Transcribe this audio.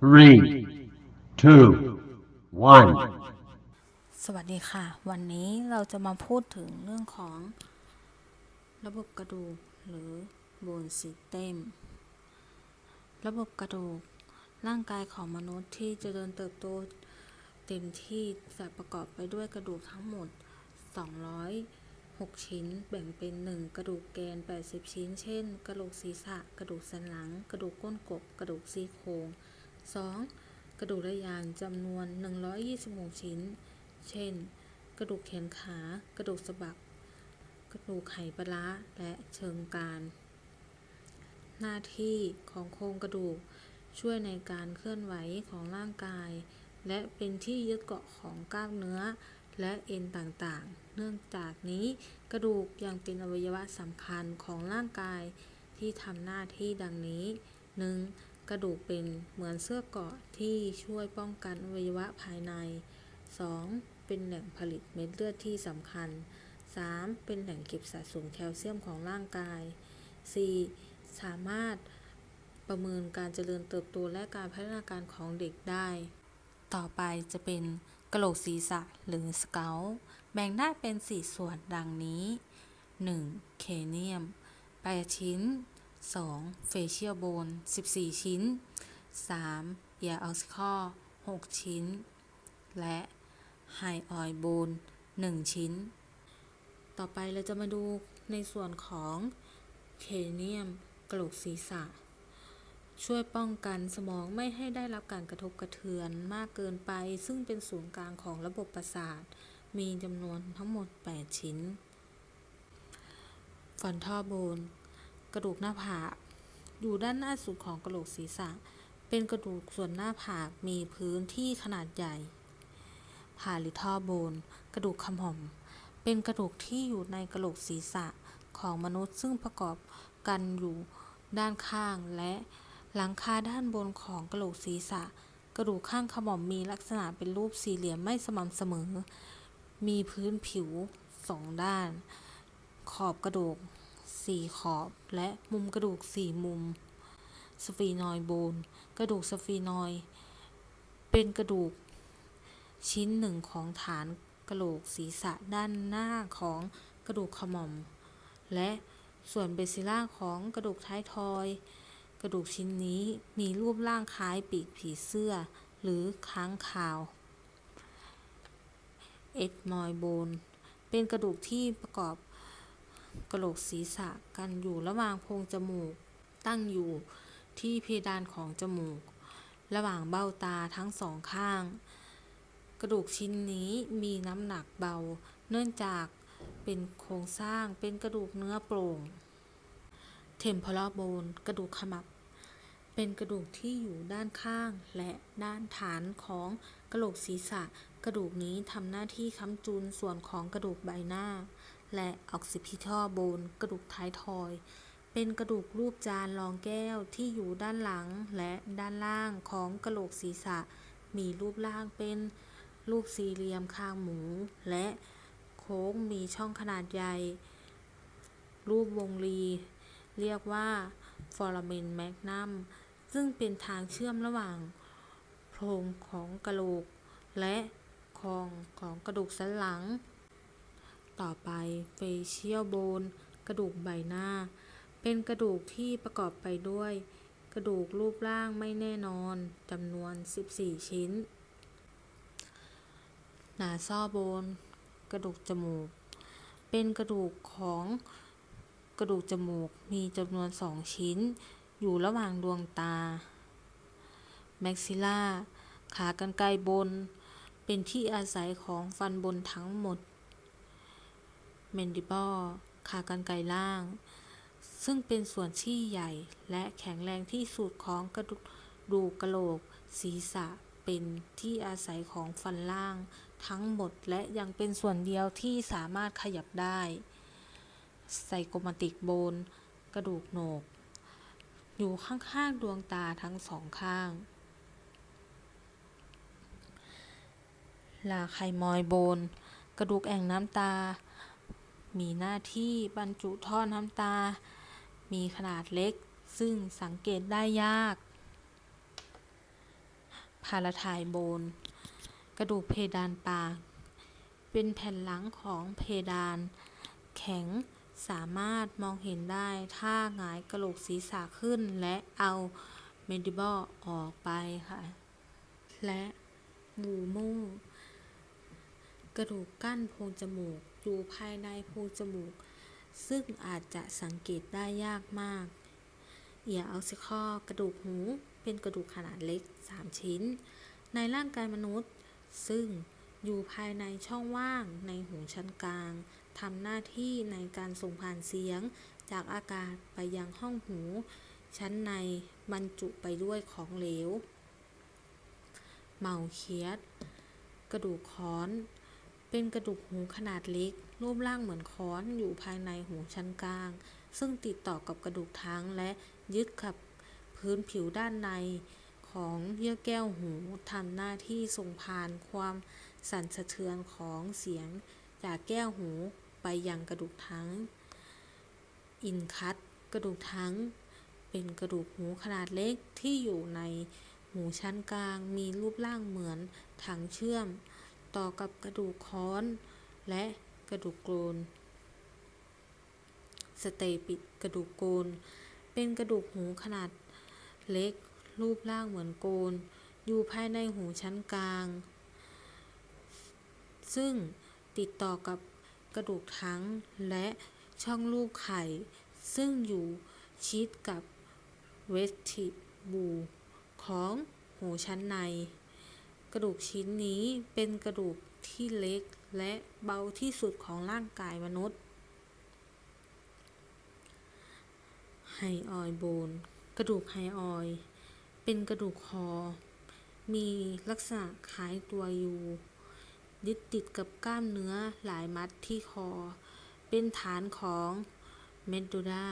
three, two, one. สวัสดีค่ะ วันนี้เราจะมาพูดถึงเรื่องของ ระบบกระดูกหรือ bone system ระบบกระดูก ร่างกายของมนุษย์ที่จะเจริญเติบโตเต็มที่จะประกอบไปด้วยกระดูกทั้งหมด 206 ชิ้น แบ่งเป็น 1 กระดูกแกน 80 ชิ้น เช่น กระโหลกศีรษะ กระดูกสันหลัง กระดูกก้นกบ กระดูกซี่โครง 2. กระดูกและยางจำนวน 126 ชิ้น เช่น กระดูกแขนขา กระดูกสะบัก กระดูกไขปลาร้าและเชิงกรานหน้าที่ของโครงกระดูกช่วยในการเคลื่อนไหวของร่างกาย และเป็นที่ยึดเกาะของกล้ามเนื้อ และเอ็นต่างๆ เนื่องจากนี้กระดูกยังเป็นอวัยวะสำคัญของร่างกายที่ทำหน้าที่ดังนี้ 1. กระดูกเป็นเหมือนเสื้อเกราะที่ช่วยป้องกันอวัยวะภายใน 2. เป็นแหล่งผลิตเม็ดเลือดที่สำคัญ 3. เป็นแหล่งเก็บสะสมแคลเซียมของร่างกาย 4. สามารถประเมินการเจริญเติบโตและการพัฒนาการของเด็กได้ ต่อไปจะเป็นกระโหลกศีรษะหรือสเกลแบ่งได้เป็น 4 ส่วนดังนี้ 1. เคเนียม8ชิ้น 2. เฟเชียลโบน14 ชิ้น 3. เอียร์ออสคอ6ชิ้น และไฮออยโบน1ชิ้น ต่อไปเราจะมาดูในส่วนของเคเนียมกระโหลกศีรษะ ช่วยป้องกันสมองไม่ให้ได้รับการกระทบกระเทือนมากเกินไป ซึ่งเป็นศูนย์กลางของระบบประสาท มีจำนวนทั้งหมด 8 ชิ้นฟันท่อโบน ระดูกหน้าผากอยู่ด้านหน้าสุดของกระโหลกศีรษะ เป็นกระดูกส่วนหน้าผากมีพื้นที่ขนาดใหญ่พาลิทอโบน กระดูกขมอมเป็นกระดูกที่อยู่ในกระโหลกศีรษะของมนุษย์ซึ่งประกอบกันอยู่ด้านข้างและหลังคาด้านบนของกระโหลกศีรษะ กระดูกข้างขมอมมีลักษณะเป็นรูปสี่เหลี่ยมไม่สม่ำเสมอ มีพื้นผิวสองด้าน ขอบกระดูก สี่ขอบ และมุมกระดูกสี่มุม สฟีนอยโบน กระดูกสฟีนอย เป็นกระดูก ชิ้นหนึ่งของฐานกระโหลกศีรษะด้านหน้าของกระดูกขมอม และส่วนเบซิล่าของกระดูกท้ายทอย กระดูกชิ้นนี้มีรูปร่างคล้ายปีกผีเสื้อ หรือค้างคาว เอ็ดมอยโบน เป็นกระดูกที่ประกอบ กระโหลกศีรษะกันอยู่ระหว่างโพรงจมูก ตั้งอยู่ที่เพดานของจมูก ระหว่างเบ้าตาทั้งสองข้าง กระดูกชิ้นนี้มีน้ำหนักเบา เนื่องจากเป็นโครงสร้างเป็นกระดูกเนื้อโปร่ง เทมพลโบนกระดูกขมับ เป็นกระดูกที่อยู่ด้านข้าง และด้านฐานของกระโหลกศีรษะ กระดูกนี้ทำหน้าที่ค้ำจุนส่วนของกระดูกใบหน้า และออกซิพิทอโบนกระดูกท้ายทอย เป็นกระดูกรูปจานรองแก้วที่อยู่ด้านหลังและด้านล่างของกระโหลกศีรษะ มีรูปร่างเป็นรูปสี่เหลี่ยมคางหมู และโค้งมีช่องขนาดใหญ่ รูปวงรี เรียกว่าฟอราเมนแมกนัมซึ่งเป็นทางเชื่อมระหว่างโพรงของกระโหลก และคองของกระดูกสันหลัง ต่อไปเฟเชียลโบนกระดูกใบหน้า เป็นกระดูกที่ประกอบไปด้วย กระดูกรูปร่างไม่แน่นอนจำนวน 14 ชิ้น หนาซ่อโบน กระดูกจมูก เป็นกระดูกของกระดูกจมูกมีจำนวนสองชิ้น อยู่ระหว่างดวงตา แม็กซิล่า ขากรรไกรบน เป็นที่อาศัยของฟันบนทั้งหมด เมนดิบอขากรรไกรล่าง ซึ่งเป็นส่วนที่ใหญ่และแข็งแรงที่สุดของกระดูกดูกกระโหลก ศีรษะเป็นที่อาศัยของฟันล่าง ทั้งหมดและยังเป็นส่วนเดียวที่สามารถขยับได้ไซโกมาติกโบน กระดูกโหนก อยู่ข้างๆดวงตาทั้งสองข้าง ลาไคมอยโบน กระดูกแอ่งน้ำตา มีหน้าที่บรรจุท่อน้ำตา มีขนาดเล็ก ซึ่งสังเกตได้ยาก พาราไทายโบน กระดูกเพดานปาก เป็นแผ่นหลังของเพดาน แข็งสามารถมองเห็นได้ถ้าหงายกระโหลกศีรษะขึ้นและเอาเมดิบอลออกไปค่ะ และหมูมูกระดูกกั้นโพรงจมูก อยู่ภายในโพรงจมูก ซึ่งอาจจะสังเกตได้ยากมากเอียอัลซิคอกระดูกหูเป็นกระดูกขนาดเล็ก 3 ชิ้น ในร่างกายมนุษย์ ซึ่งอยู่ภายในช่องว่างในหูชั้นกลางทำหน้าที่ในการส่งผ่านเสียงจากอากาศไปยังห้องหู ชั้นในบรรจุไปด้วยของเหลว เมาเคียด กระดูกค้อน เป็นกระดูกหูขนาดเล็ก รูปร่างเหมือนค้อนอยู่ภายในหูชั้นกลาง ซึ่งติดต่อกับกระดูกทั้งและยึดกับพื้นผิวด้านในของเยื่อแก้วหูทำหน้าที่ส่งผ่านความสั่นสะเทือนของเสียงจากแก้วหูไปยังกระดูกทั้ง อินคัตกระดูกทั้ง เป็นกระดูกหูขนาดเล็กที่อยู่ในหูชั้นกลางมีรูปร่างเหมือนถังเชื่อม ต่อกับกระดูกค้อน และกระดูกโกน สเตปิดกระดูกโกน เป็นกระดูกหูขนาดเล็ก รูปร่างเหมือนโกน อยู่ภายในหูชั้นกลาง ซึ่งติดต่อกับกระดูกทั้งและช่องลูกไข่ ซึ่งอยู่ชิดกับเวสติบูลของหูชั้นใน กระดูกชิ้นนี้เป็นกระดูกที่เล็กและเบาที่สุดของร่างกายมนุษย์ ไฮออยโบน กระดูกไฮออย เป็นกระดูกคอ มีลักษณะคล้ายตัวยูยึดติดกับกล้ามเนื้อหลายมัดที่คอ เป็นฐานของเมดูลา